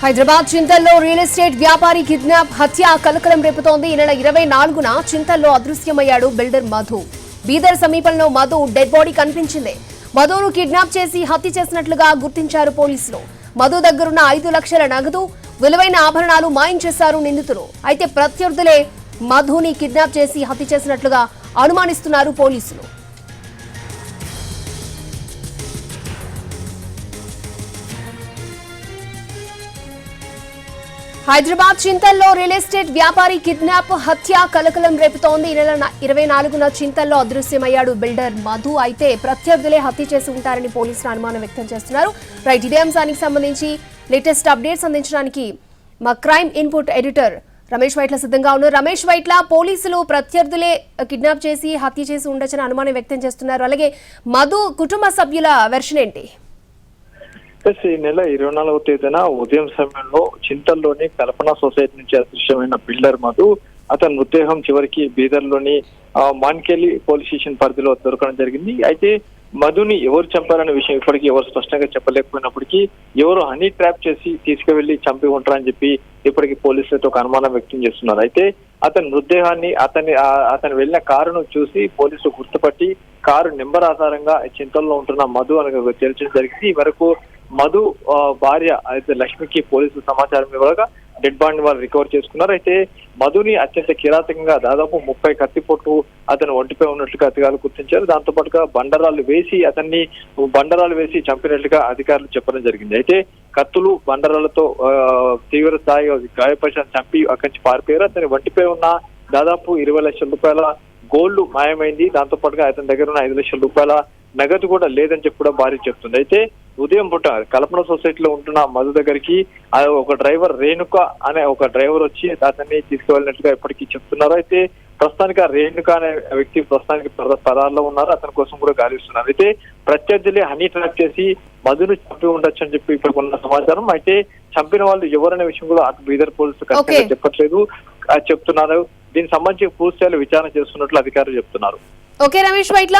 హైదరాబాద్ చింతల్లో real estate వ్యాపారి kidnap హత్య కలకలం రేపుతోంది. ఈ నెల ఇరవై నాలుగున చింతల్లో అదృశ్యమయ్యాడు బిల్డర్ మధు. బీదర్ సమీపంలో మధు డెడ్ బాడీ కనిపించింది. మధును కిడ్నాప్ చేసి హత్య చేసినట్లుగా గుర్తించారు పోలీసులు. మధు దగ్గరున్న ఐదు లక్షల నగదు విలువైన ఆభరణాలు మాయం చేశారు నిందితులు. అయితే ప్రత్యర్థులే మధుని కిడ్నాప్ చేసి హత్య చేసినట్లుగా అనుమానిస్తున్నారు పోలీసులు. హైదరాబాద్ చింతల్లో రియల్ ఎస్టేట్ వ్యాపారి కిడ్నాప్ హత్య కలకలం రేపుతోంది. ఈ నెల ఇరవై నాలుగున చింతల్లో అదృశ్యమయ్యాడు బిల్డర్ మధు. అయితే ప్రత్యర్థులే హత్య చేసి ఉంటారని పోలీసులు అనుమానం వ్యక్తం చేస్తున్నారు. రైట్ ఇదే అంశానికి సంబంధించి లేటెస్ట్ అప్డేట్స్ అందించడానికి మా crime input editor Ramesh Vaitla సిద్ధంగా ఉన్నారు. రమేష్ వైట్ల పోలీసులు ప్రత్యర్థులే కిడ్నాప్ చేసి హత్య చేసి ఉండొచ్చని అనుమానం వ్యక్తం చేస్తున్నారు. అలాగే మధు కుటుంబ సభ్యుల వెర్షన్ ఏంటి? ప్లస్ ఈ నెల ఇరవై నాలుగవ తేదీన ఉదయం సమయంలో చింతల్లోని కల్పన సొసైటీ నుంచి అదృశ్యమైన బిల్డర్ మధు. అతని మృతదేహం చివరికి బీదర్లోని మాన్కెలి పోలీస్ స్టేషన్ పరిధిలో దొరకడం జరిగింది. అయితే మధుని ఎవరు చంపారనే విషయం ఇప్పటికీ ఎవరు స్పష్టంగా చెప్పలేకపోయినప్పటికీ ఎవరు హనీ ట్రాప్ చేసి తీసుకువెళ్ళి చంపి ఉంటారని చెప్పి ఇప్పటికీ పోలీసులతో ఒక అనుమానం వ్యక్తం చేస్తున్నారు. అయితే అతని మృతదేహాన్ని అతని అతను వెళ్ళిన కారును చూసి పోలీసులు గుర్తుపట్టి కారు నెంబర్ ఆధారంగా చింతల్లో ఉంటున్న మధు అని తెలియడం జరిగింది. ఈ వరకు మధు భార్య అయితే లక్ష్మికి పోలీసులు సమాచారం ఇవ్వగా డెడ్ బాడీని వాళ్ళు రికవర్ చేసుకున్నారు. అయితే మధుని అత్యంత కిరాతకంగా దాదాపు ముప్పై కత్తిపోట్లు అతను ఒంటిపై ఉన్నట్లుగా అధికారులు గుర్తించారు. దాంతో పాటుగా బండరాలు వేసి అతన్ని బండరాలు వేసి చంపినట్లుగా అధికారులు చెప్పడం జరిగింది. అయితే కత్తులు బండరాలతో ఆ, తీవ్ర స్థాయి గాయపరిచిన చంపి అక్కడి నుంచి పారిపోయారు. అతని ఒంటిపై ఉన్న దాదాపు ఇరవై లక్షల రూపాయల గోల్డ్ మాయమైంది. దాంతో పాటుగా అతని దగ్గర ఉన్న ఐదు లక్షల రూపాయల నగదు కూడా లేదని చెప్పి కూడా భార్య చెప్తుంది. అయితే ఉదయం పూట కల్పన సొసైటీలో ఉంటున్న మధు దగ్గరికి ఒక డ్రైవర్ రేణుక అనే ఒక డ్రైవర్ వచ్చి అతన్ని తీసుకువెళ్ళినట్టుగా ఇప్పటికీ చెప్తున్నారు. అయితే ప్రస్తుతానికి ఆ రేణుక అనే వ్యక్తి ప్రస్తుతానికి పద- పదాల్లో ఉన్నారు. అతని కోసం కూడా గాలిస్తున్నారు అయితే ప్రత్యర్థులే హనీ ట్రాప్ చేసి మధును చంపి ఉండొచ్చు అని చెప్పి ఇప్పుడు ఉన్న సమాచారం. అయితే చంపిన వాళ్ళు ఎవరనే విషయం కూడా అటు బీదర్ పోలీసులు ఖచ్చితంగా. చెప్పట్లేదు. చెప్తున్నారు. దీనికి సంబంధించి పూర్తి స్థాయిలో విచారణ చేస్తున్నట్లు అధికారులు చెప్తున్నారు. ఓకే రమేష్ వైట్ల